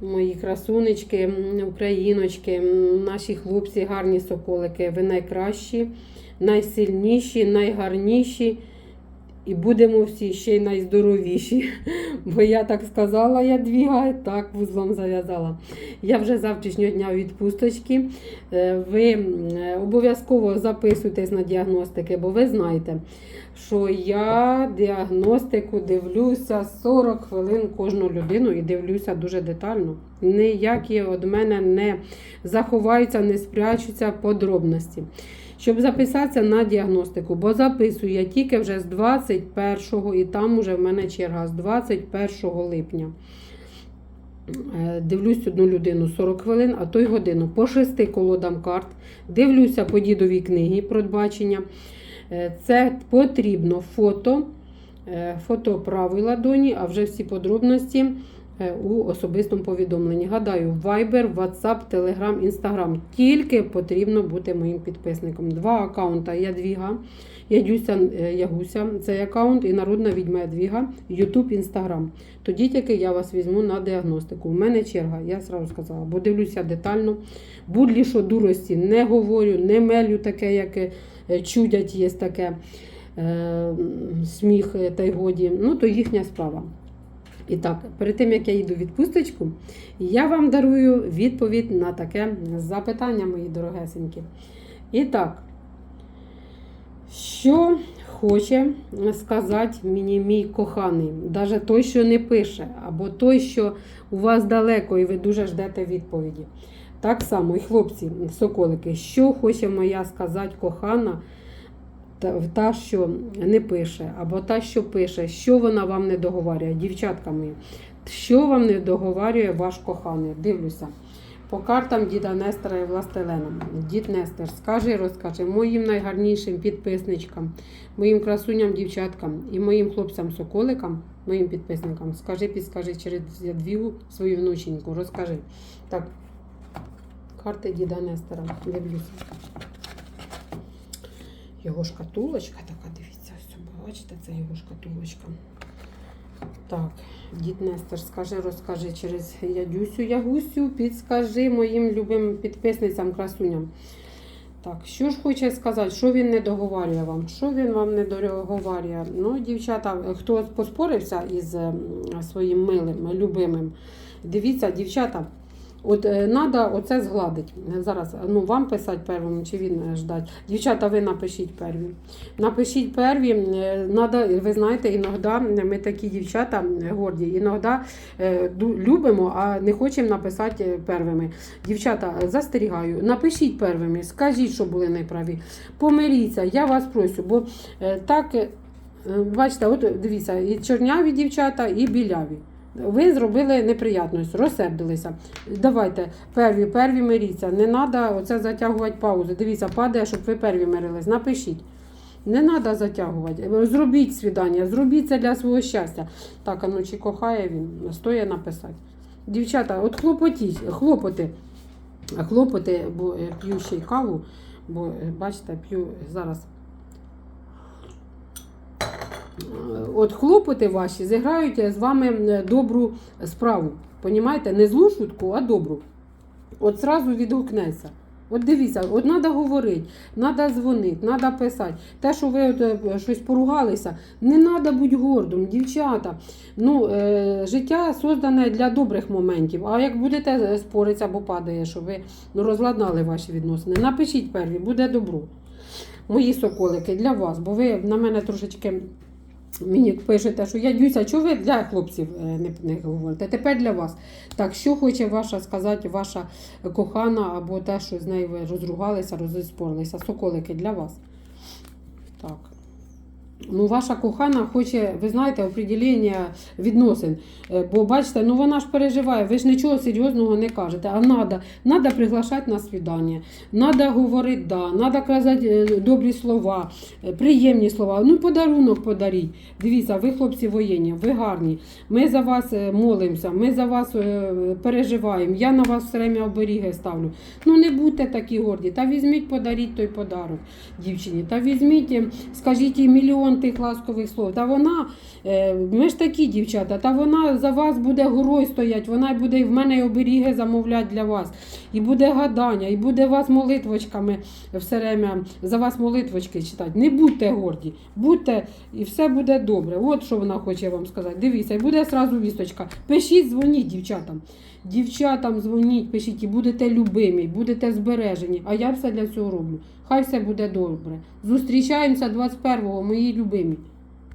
мої красунечки, україночки, наші хлопці, гарні соколики. Ви найкращі, найсильніші, найгарніші. І будемо всі ще й найздоровіші. Бо я так сказала, я двіга, так вузлом зав'язала. Я вже завтрашнього дня відпусточки. Е, Ви е, обов'язково записуйтесь на діагностики, бо ви знаєте, що я діагностику дивлюся 40 хвилин кожну людину і дивлюся дуже детально. Ніякі від мене не заховаються, не спрячуться подробності. Щоб записатися на діагностику, бо записую я тільки вже з 21-го, і там уже в мене черга з 21 липня. Е, Дивлюсь одну людину 40 хвилин, а то й годину по шести колодам карт. Дивлюся по дідовій книгі продбачення. Е, Це потрібно фото, е, фото правої ладоні, а вже всі подробності у особистому повідомленні. Гадаю, Viber, WhatsApp, Telegram, Instagram. Тільки потрібно бути моїм підписником. Два аккаунта Ядвіга, Ядюся, е, Ягуся, цей аккаунт і народна відьма Ядвіга, YouTube, Instagram. Тоді тільки я вас візьму на діагностику. У мене черга, я сразу сказала, бо дивлюся детально. Будлі, що дурості не говорю, не мелю таке, як е, чудять, є таке е, сміх е, та й годі. Ну, то їхня справа. І так, перед тим як я їду в відпусточку, я вам дарую відповідь на таке запитання, мої дорогесенькі. І так, що хоче сказати мені мій коханий, навіть той, що не пише, або той, що у вас далеко, і ви дуже ждете відповіді. Так само, і хлопці, соколики, що хоче моя сказати кохана, та, що не пише, або та, що пише, що вона вам не договарює, дівчатка мої, що вам не договарює ваш коханий? Дивлюся. По картам діда Нестора і Властелена. Дід Нестор, скажи, розкажи моїм найгарнішим підписничкам, моїм красуням, дівчаткам і моїм хлопцям-соколикам, моїм підписникам, скажи, підскажи через ядвігу свою внученьку, розкажи. Так, карти діда Нестора. Дивлюся. Його шкатулочка така, дивіться, ось бачите, це його шкатулочка. Так, дід Нестор, скажи, розкажи через Ядюсю Ягусю, підскажи моїм любим підписницям, красуням. Так, що ж хоче сказати, що він не договарює вам? Що він вам не договарює? Ну, дівчата, хто поспорився із своїм милим, любимим, дивіться, дівчата. От треба оце згладити. Зараз ну, вам писати первим, чи він е, ждать. Дівчата, ви напишіть перві. Напишіть перві. е, Надо, ви знаєте, іноді ми такі дівчата е, горді, іноді е, любимо, а не хочемо написати е, первими. Дівчата, е, застерігаю, напишіть первими, скажіть, що були неправі. Помиріться, я вас прошу, бо е, так, е, е, бачите, от дивіться, і чорняві дівчата, і біляві. Ви зробили неприятність, розсердилися. Давайте, перві, перві миріться. Не треба оце затягувати паузу. Дивіться, падає, щоб ви перві мирились. Напишіть. Не треба затягувати. Зробіть свідання, зробіть це для свого щастя. Так, а ну чи кохає він, стоїть написати. Дівчата, от хлопотіть, хлопоти. Хлопоти, бо п'ю ще й каву, бо бачите, п'ю зараз. От хлопоти ваші зіграють з вами е, добру справу. Понімаєте? Не злу шутку, а добру. От зразу відгукнеться. От дивіться, от треба говорити, треба дзвонити, треба писати. Те, що ви от, е, щось поругалися, не треба бути гордим, дівчата. Ну, е, життя создане для добрих моментів. А як будете е, споритися або падає, що ви ну, розладнали ваші відносини, напишіть перві, буде добро. Мої соколики для вас, бо ви на мене трошечки. Мені пишете, що я дюся, чого ви для хлопців е, не, не говорите. Тепер для вас. Так, що хоче ваша сказати, ваша кохана або те, що з нею ви розругалися, розіспорилися. Соколики для вас. Так. Ну, ваша кохана хоче, ви знаєте, определення відносин. Е, Бо бачите, ну вона ж переживає, ви ж нічого серйозного не кажете. А треба надо приглашати на свідання, треба говорити да, треба казати е, добрі слова, е, приємні слова. Ну, подарунок подаріть. Дивіться, ви хлопці воєнні, ви гарні. Ми за вас молимося, ми за вас переживаємо. Я на вас все время оберіги ставлю. Ну не будьте такі горді. Та візьміть, подаріть той подарок дівчині. Та візьміть, скажіть їй мільйон мільйон тих ласкових слов. Та вона, е, ми ж такі дівчата, та вона за вас буде горой стоять, вона буде і в мене й оберіги замовляти для вас. І буде гадання, і буде вас молитвочками все время за вас молитвочки читати. Не будьте горді, будьте, і все буде добре. От що вона хоче вам сказати. Дивіться, і буде зразу вісточка. Пишіть, дзвоніть дівчатам. Дівчатам дзвоніть, пишіть, і будете любимі, будете збережені. А я все для цього роблю. Хай все буде добре. Зустрічаємося 21-го, мої любимі.